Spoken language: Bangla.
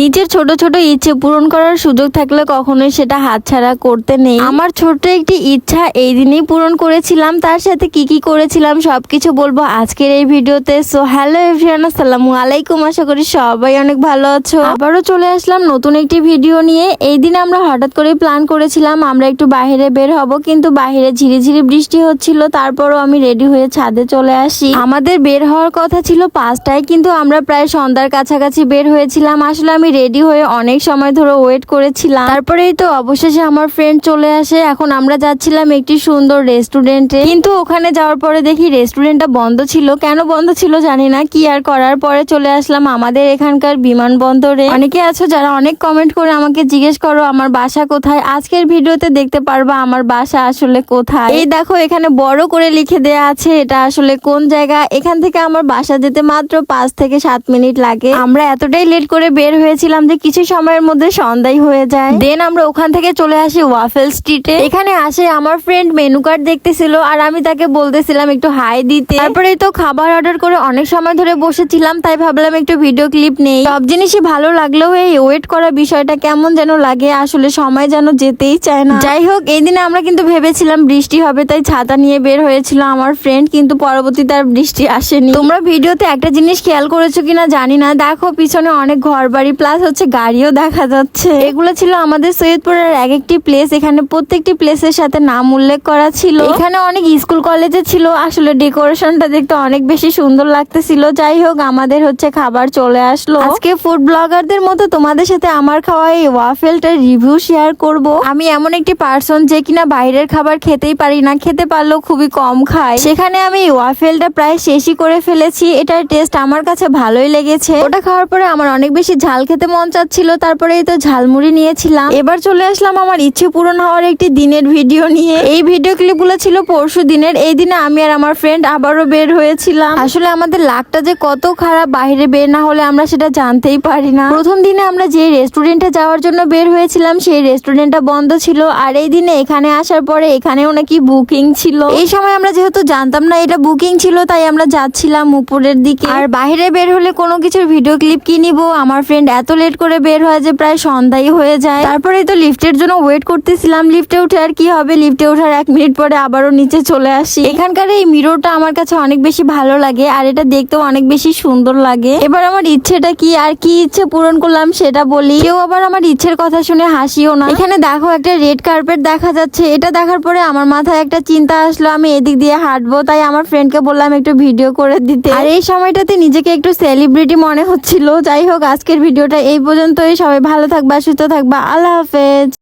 নিজের ছোট ছোট ইচ্ছে পূরণ করার সুযোগ থাকলে কখনোই সেটা হাতছাড়া করতে নেই। আমার ছোট্ট একটি ইচ্ছা এই দিনেই পূরণ করেছিলাম, তার সাথে কি কি করেছিলাম সব কিছু বলব আজকের এই ভিডিওতে। সো হ্যালো এভরিওয়ান আসসালামু আলাইকুম, আশা করি সবাই অনেক ভালো আছো। আবারও চলে আসলাম নতুন একটি ভিডিও নিয়ে। এই দিন আমরা হঠাৎ করে প্ল্যান করেছিলাম, আমরা একটু বাইরে বের হব, কিন্তু বাইরে ঝিরিঝিরি বৃষ্টি হচ্ছিল, তারপরও আমি রেডি হয়ে ছাদে চলে আসি। আমাদের বের হওয়ার কথা ছিল পাঁচটায়, কিন্তু আমরা প্রায় সন্ধ্যার কাছাকাছি বের হয়েছিলাম। আসলে আমি রেডি হয়ে অনেক সময় ধরে ওয়েট করেছিলাম। তারপরেই তো অবশেষে আমার ফ্রেন্ড চলে আসে। এখন আমরা যাচ্ছিলাম একটি সুন্দর রেস্টুরেন্টে কিন্তু ওখানে যাওয়ার পরে দেখি রেস্টুরেন্টটা বন্ধ ছিল। কেন বন্ধ ছিল জানি না। কি আর করার? পরে চলে আসলাম আমাদের এখানকার বিমানবন্দরে। অনেকে আছো যারা অনেক কমেন্ট করে আমাকে জিজ্ঞেস করো, আমার বাসা কোথায়? আজকের ভিডিওতে দেখতে পারবা আমার বাসা আসলে কোথায়। এই দেখো এখানে বড় করে লিখে দেয়া আছে এটা আসলে কোন জায়গা। এখান থেকে আমার বাসা যেতে মাত্র পাঁচ থেকে সাত মিনিট লাগে। আমরা এতটাই লেট করে বের হয়েছিলাম যে কিছু সময়ের মধ্যে সন্ধ্যাই হয়ে যায়। দেন আমরা ওখান থেকে চলে আসি ওয়াফেল স্ট্রিটে এখানে আসে আমার ফ্রেন্ড মেনু কার্ড দেখতেছিল আর আমি তাকে বলতেছিলাম একটু হাই দিতে। তারপরে তো খাবার অর্ডার করে অনেক সময় ধরে বসেছিলাম তাই ভাবলাম একটু ভিডিও ক্লিপ নেই। সব জিনিসই ভালো লাগলেও এই ওয়েট করা বিষয়টা কেমন যেন লাগে আসলে সময় যেন যেতেই চায় না। যাই হোক এই দিনে আমরা কিন্তু ভেবেছিলাম বৃষ্টি হবে তাই ছাতা নিয়ে বের হয়েছিল আমার ফ্রেন্ড কিন্তু পরবর্তীতে আর বৃষ্টি আসেনি। তোমরা ভিডিওতে একটা জিনিস খেয়াল করেছ কিনা জানি না দেখো পিছনে অনেক ঘর বাড়ি প্লাস হচ্ছে গাড়িও দেখা যাচ্ছে। এগুলো ছিল আমাদের সৈয়দপুরের এক একটি প্লেস এখানে প্রত্যেকটি প্লেসের সাথে নাম উল্লেখ করা ছিল। এখানে অনেক স্কুল কলেজে ছিল, আসলে ডেকোরেশনটা দেখতে অনেক বেশি সুন্দর লাগতেছিল। যাই হোক, আমাদের হচ্ছে খাবার চলে আসলো। আজকে ফুড ব্লগারদের মতো তোমাদের সাথে আমার খাওয়া এই ওয়াফেলটার রিভিউ শেয়ার করব। আমি এমন একটি পার্সন যে কিনা বাইরের খাবার খেতেই পারি না, খেতে পারলেও খুবই কম খাই সেখানে আমি ওয়াফেলটা প্রায় শেষই করে ফেলেছি। এটার টেস্ট আমার কাছে ভালোই লেগেছে। ওটা খাওয়ার পরে আমার অনেক বেশি ঝাল খেতে মন চাচ্ছিল তারপরে তো ঝালমুড়ি নিয়েছিলাম। এবার চলে আসলাম আমার ইচ্ছে পূরণ হওয়ার একটি দিনের ভিডিও নিয়ে। এই ভিডিও ক্লিপগুলো ছিল পরশু দিনের, এই দিনে আমি আর আমার ফ্রেন্ড আবারও বের হয়েছিলাম। আসলে আমাদের লাকটা যে কত খারাপ, বাইরে বের না হলে আমরা সেটা জানতেই পারি না। প্রথম দিনে আমরা যে রেস্টুরেন্টে যাওয়ার জন্য বের হয়েছিলাম, সেই রেস্টুরেন্টটা বন্ধ ছিল। আর এই দিনে এখানে আসার পরে এখানেও নাকি বুকিং ছিল। এই সময় আমরা যেহেতু জানতাম না এটা বুকিং ছিল, তাই আমরা যাচ্ছিলাম উপরের দিকে। আর বাইরে বের হলে কোনো কিছুর ভিডিও ক্লিপ কি নিব? আমার ফ্রেন্ড এত লেট করে বের হয় যে প্রায় সন্ধ্যাই হয়ে যায়। তারপরে তো লিফটের জন্য ওয়েট করতেছিলাম। লিফটে উঠে আর কি হবে? লিফটে ওঠার এক মিনিট পরে আবারও নিচে চলে আসি। এখানকার এই মিররটা আমার কাছে অনেক বেশি ভালো লাগে আর এটা দেখতেও অনেক বেশি সুন্দর লাগে। এবার আমার ইচ্ছেটা কি আর কি ইচ্ছে পূরণ করলাম সেটা বলি। কেউ আবার আমার ইচ্ছের কথা শুনে হাসিও না। এখানে দেখো একটা রেড কার্পেট দেখা যাচ্ছে। এটা দেখার পরে আমার মাথায় একটা চিন্তা আসলো। আমি এদিক দিয়ে হাঁটবো, তাই আমার ফ্রেন্ডকে বললাম একটু ভিডিও করে দিতে। আর এই সময়টাতে নিজেকে একটু সেলিব্রিটি মনে হচ্ছিল। যাই হোক, আজকের ভিডিওটা এই পর্যন্তই। সবাই ভালো থাকবা সুস্থ থাকবা। আল্লাহ হাফেজ।